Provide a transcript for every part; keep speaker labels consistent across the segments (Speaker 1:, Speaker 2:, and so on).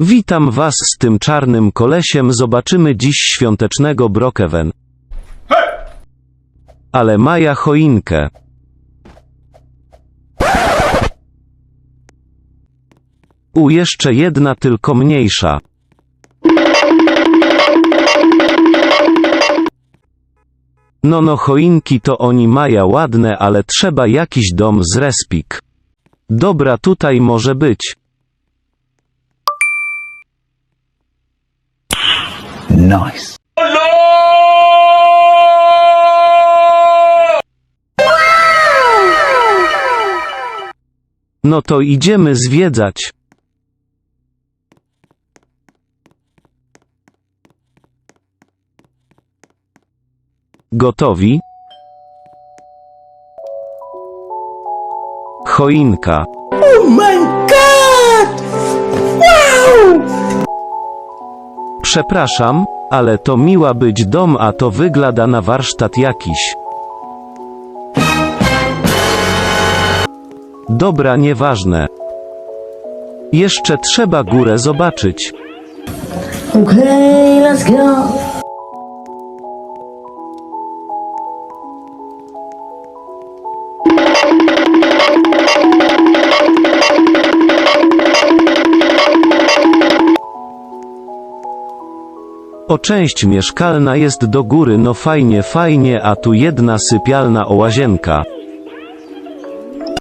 Speaker 1: Witam was z tym czarnym kolesiem, zobaczymy dziś świątecznego Brokeven. Ale Maja choinkę. U jeszcze jedna tylko mniejsza. No no choinki to oni maja ładne, ale trzeba jakiś dom z respik. Dobra tutaj może być.
Speaker 2: Nice.
Speaker 1: No to idziemy zwiedzać. Gotowi? Choinka. Przepraszam, ale to miła być dom, a to wygląda na warsztat jakiś. Dobra, nieważne. Jeszcze trzeba górę zobaczyć.
Speaker 3: Okay, let's go.
Speaker 1: O część mieszkalna jest do góry, no fajnie, fajnie, a tu jedna sypialna o łazienka.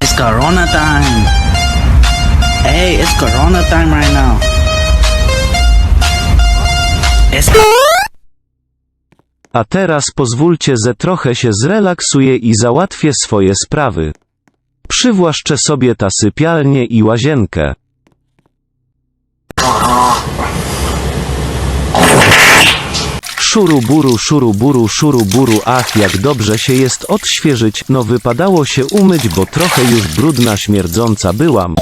Speaker 4: It's Corona time. Hey, it's Corona time right now. It's
Speaker 1: A teraz pozwólcie, że trochę się zrelaksuję i załatwię swoje sprawy. Przywłaszczę sobie ta sypialnię i łazienkę. Szuruburu, szuruburu, szuruburu, ach jak dobrze się jest odświeżyć, no wypadało się umyć, bo trochę już brudna śmierdząca byłam.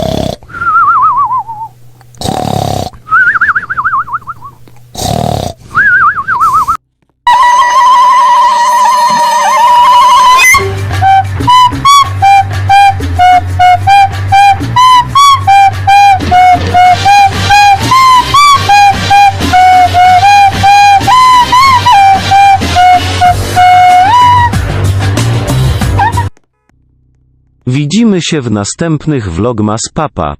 Speaker 1: Widzimy się w następnych vlogmas papa.